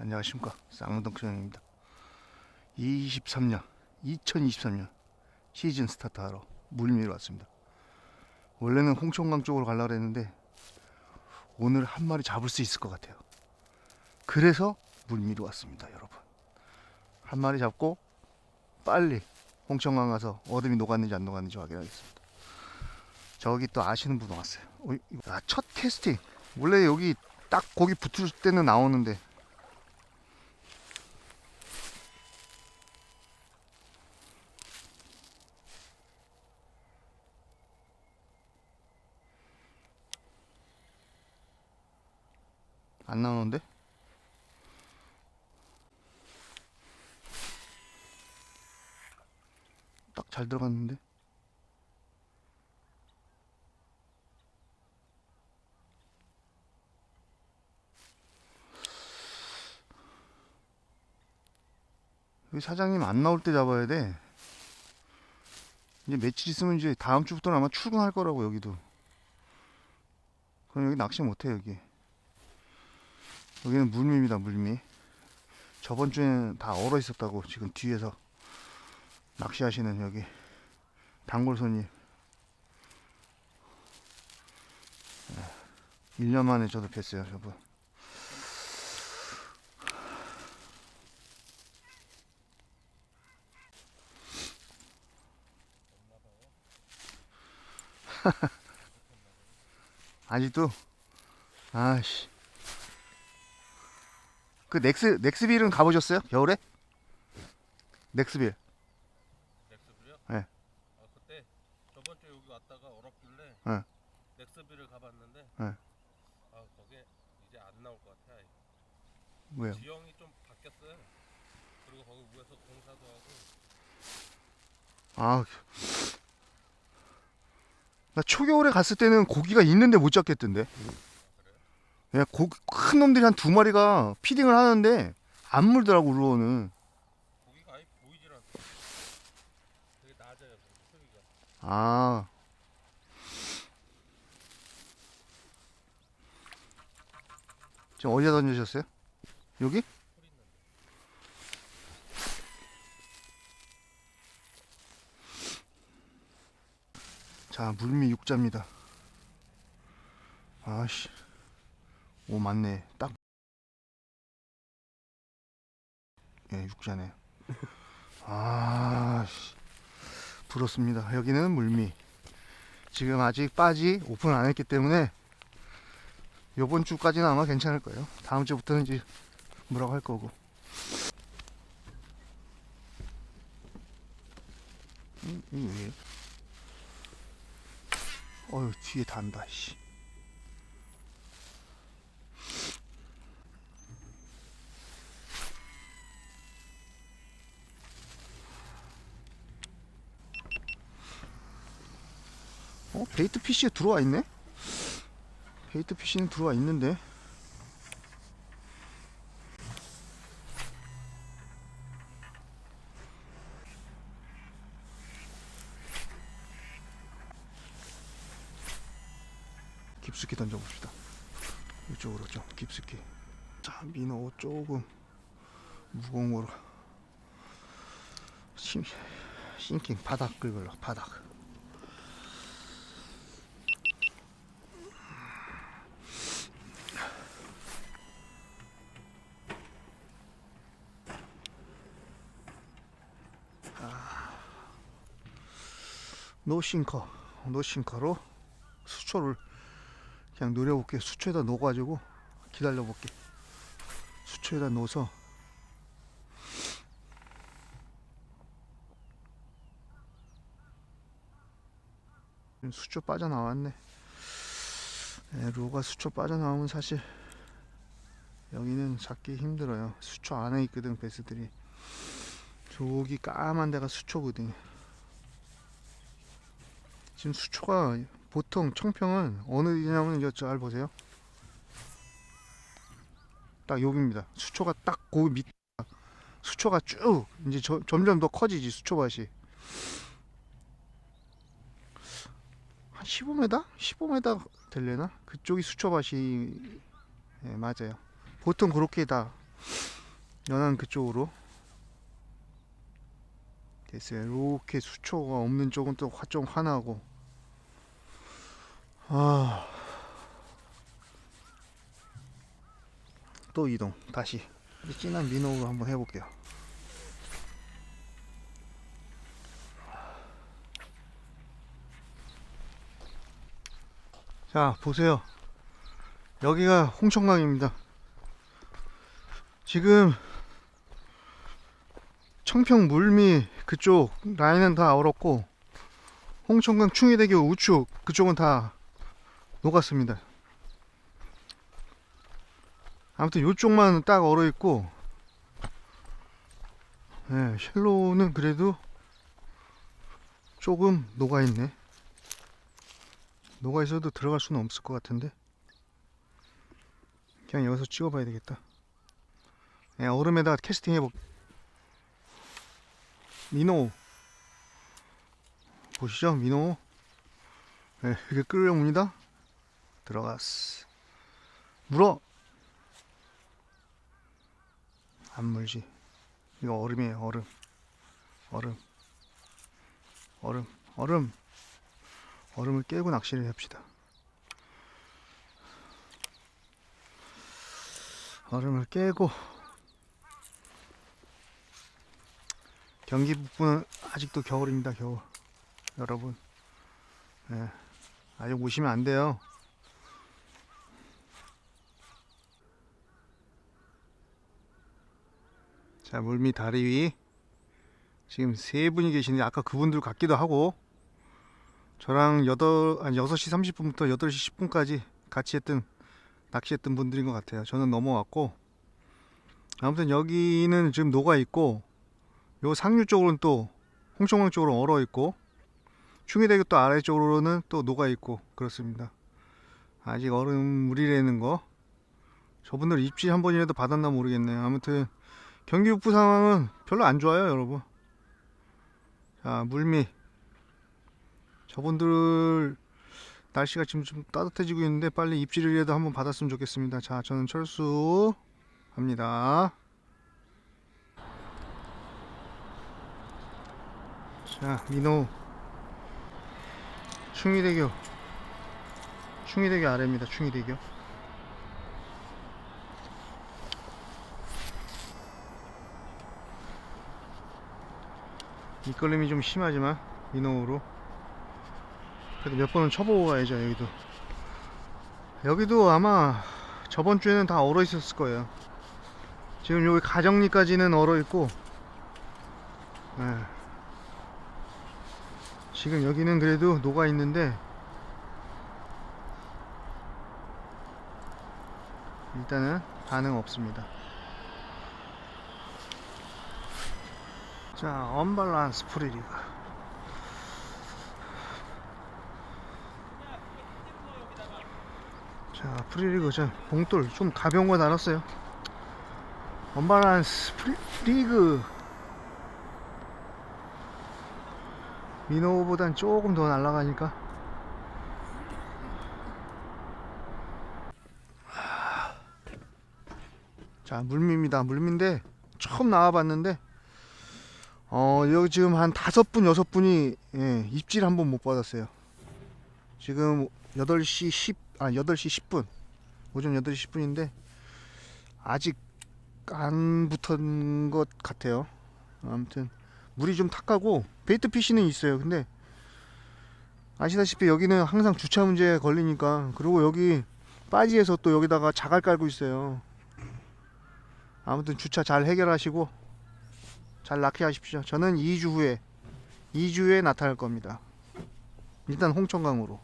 안녕하십니까. 쌍둥크형입니다. 23년 2023년 시즌 스타트하러 물미로 왔습니다. 원래는 홍천강 쪽으로 가려고 했는데 오늘 한 마리 잡을 수 있을 것 같아요. 그래서 물미로 왔습니다 여러분. 한 마리 잡고 빨리 홍천강 가서 어둠이 녹았는지 안 녹았는지 확인하겠습니다. 저기 또 아시는 분 왔어요. 어, 아, 첫 캐스팅. 원래 여기 딱 거기 붙을 때는 나오는데 안 나오는데? 딱 잘 들어갔는데? 여기 사장님 안 나올 때 잡아야 돼. 이제 며칠 있으면 이제 다음 주부터는 아마 출근할 거라고 여기도. 그럼 여기 낚시 못해 여기. 여기는 물미입니다 물미. 저번 주에는 다 얼어 있었다고 지금 뒤에서 낚시하시는 여기 단골 손님. 1년 만에 저도 뵀어요 저분. 아직도 아씨 그 넥스 넥스빌은 가보셨어요 겨울에 넥스빌 넥스빌이요? 네. 아 그때 저번 주에 여기 왔다가 얼었길래 네. 넥스빌을 가봤는데 네. 아 거기에 이제 안 나올 것 같아. 왜요 지형이 좀 바뀌었어요. 그리고 거기 위에서 공사도 하고 아, 나 초겨울에 갔을 때는 고기가 있는데 못 잡겠던데. 그냥 고, 큰 놈들이 한 두 마리가 피딩을 하는데 안 물더라고 우르어는. 고기가 아예 보이질 않아. 되게 낮아요. 크기가. 아. 지금 어디다 던지셨어요? 여기? 자, 물미 육자입니다. 아씨. 오, 맞네. 딱. 예, 육자네. 아 씨. 부럽습니다. 여기는 물미. 지금 아직 빠지 오픈 안 했기 때문에 요번 주까지는 아마 괜찮을 거예요. 다음 주부터는 이제 뭐라고 할 거고. 음, 이게 왜? 어휴 뒤에 단다 씨. 어 베이트 피쉬에 들어와 있네? 베이트 피쉬는 들어와 있는데 깊숙이 던져봅시다. 이쪽으로 좀 깊숙이. 자, 민어 조금 무거운 거로. 싱, 싱킹 바닥 긁을러 바닥. 노싱커, 노싱커로 수초를 그냥 노려볼게. 수초에다 놓아가지고 기다려볼게. 수초에다 놓아서 수초 빠져나왔네. 네, 로가 수초 빠져나오면 사실 여기는 잡기 힘들어요. 수초 안에 있거든 베스들이. 저기 까만 데가 수초거든 지금 수초가 보통 청평은 어느 지냐면 이제 잘 보세요. 딱 여기입니다. 수초가 딱 거기 밑 수초가 쭉 이제 저- 점점 더 커지지 수초밭이 한 15m? 15m 될래나? 그쪽이 수초밭이 예, 맞아요. 보통 그렇게 다 연안 그쪽으로 됐어요. 이렇게 수초가 없는 쪽은 또화좀 화나고 아. 또 이동 다시 이 진한 민호로 한번 해볼게요. 자 보세요. 여기가 홍천강입니다. 지금 청평 물미 그쪽 라인은 다 얼었고 홍천강 충의대교 우측 그쪽은 다 녹았습니다. 아무튼 이쪽만 딱 얼어 있고 네, 쉘로는 그래도 조금 녹아 있네. 녹아 있어도 들어갈 수는 없을 것 같은데 그냥 여기서 찍어봐야 되겠다. 네, 얼음에다가 캐스팅 해볼. 민호 보시죠, 민호. 네, 이렇게 끌려옵니다. 들어갔어. 물어. 안 물지. 이거 얼음이에요, 얼음. 얼음. 얼음. 얼음. 얼음을 깨고 낚시를 합시다. 얼음을 깨고 경기 북부는 아직도 겨울입니다, 겨울. 여러분. 예. 아직 오시면 안 돼요. 자, 물밑 다리 위. 지금 세 분이 계시는데 아까 그분들 같기도 하고 저랑 8, 아니 6시 30분부터 8시 10분까지 같이 했던 낚시했던 분들인 것 같아요. 저는 넘어왔고 아무튼 여기는 지금 녹아 있고 요 상류 쪽으로는 또 홍천강 쪽으로 얼어 있고 충의대교 또 아래쪽으로는 또 녹아 있고 그렇습니다. 아직 얼음 물이라는 거 저분들 입질 한 번이라도 받았나 모르겠네요. 아무튼 경기 북부 상황은 별로 안 좋아요, 여러분. 자, 물미 저분들 날씨가 지금 좀 따뜻해지고 있는데 빨리 입질이라도 한번 받았으면 좋겠습니다. 자, 저는 철수 합니다. 자, 민호 충의대교 충의대교 아래입니다. 충의대교. 미끌림이 좀 심하지만 민호로. 그래도 몇 번은 쳐보고 가야죠 여기도. 여기도 아마 저번 주에는 다 얼어 있었을 거예요. 지금 여기 가정리까지는 얼어 있고 예. 지금 여기는 그래도 녹아 있는데 일단은 반응 없습니다 자 언밸런스 프리리그. 자 프리리그 전 봉돌 좀 가벼운 거 나눴어요. 언밸런스 프리리그. 민호보단 조금 더 날아가니까. 자 물미입니다. 물미인데 처음 나와봤는데 어 여기 지금 한 다섯 분 여섯 분이 예, 입질 한 번 못 받았어요. 지금 8시 10, 아 8시 10분. 오전 8시 10분인데 아직 안 붙은 것 같아요. 아무튼 물이 좀 탁하고 베이트 피시는 있어요. 근데 아시다시피 여기는 항상 주차 문제에 걸리니까 그리고 여기 빠지에서 또 여기다가 자갈 깔고 있어요. 아무튼 주차 잘 해결하시고 잘 낚시하십시오. 저는 2주 후에 2주 후에 나타날 겁니다. 일단 홍천강으로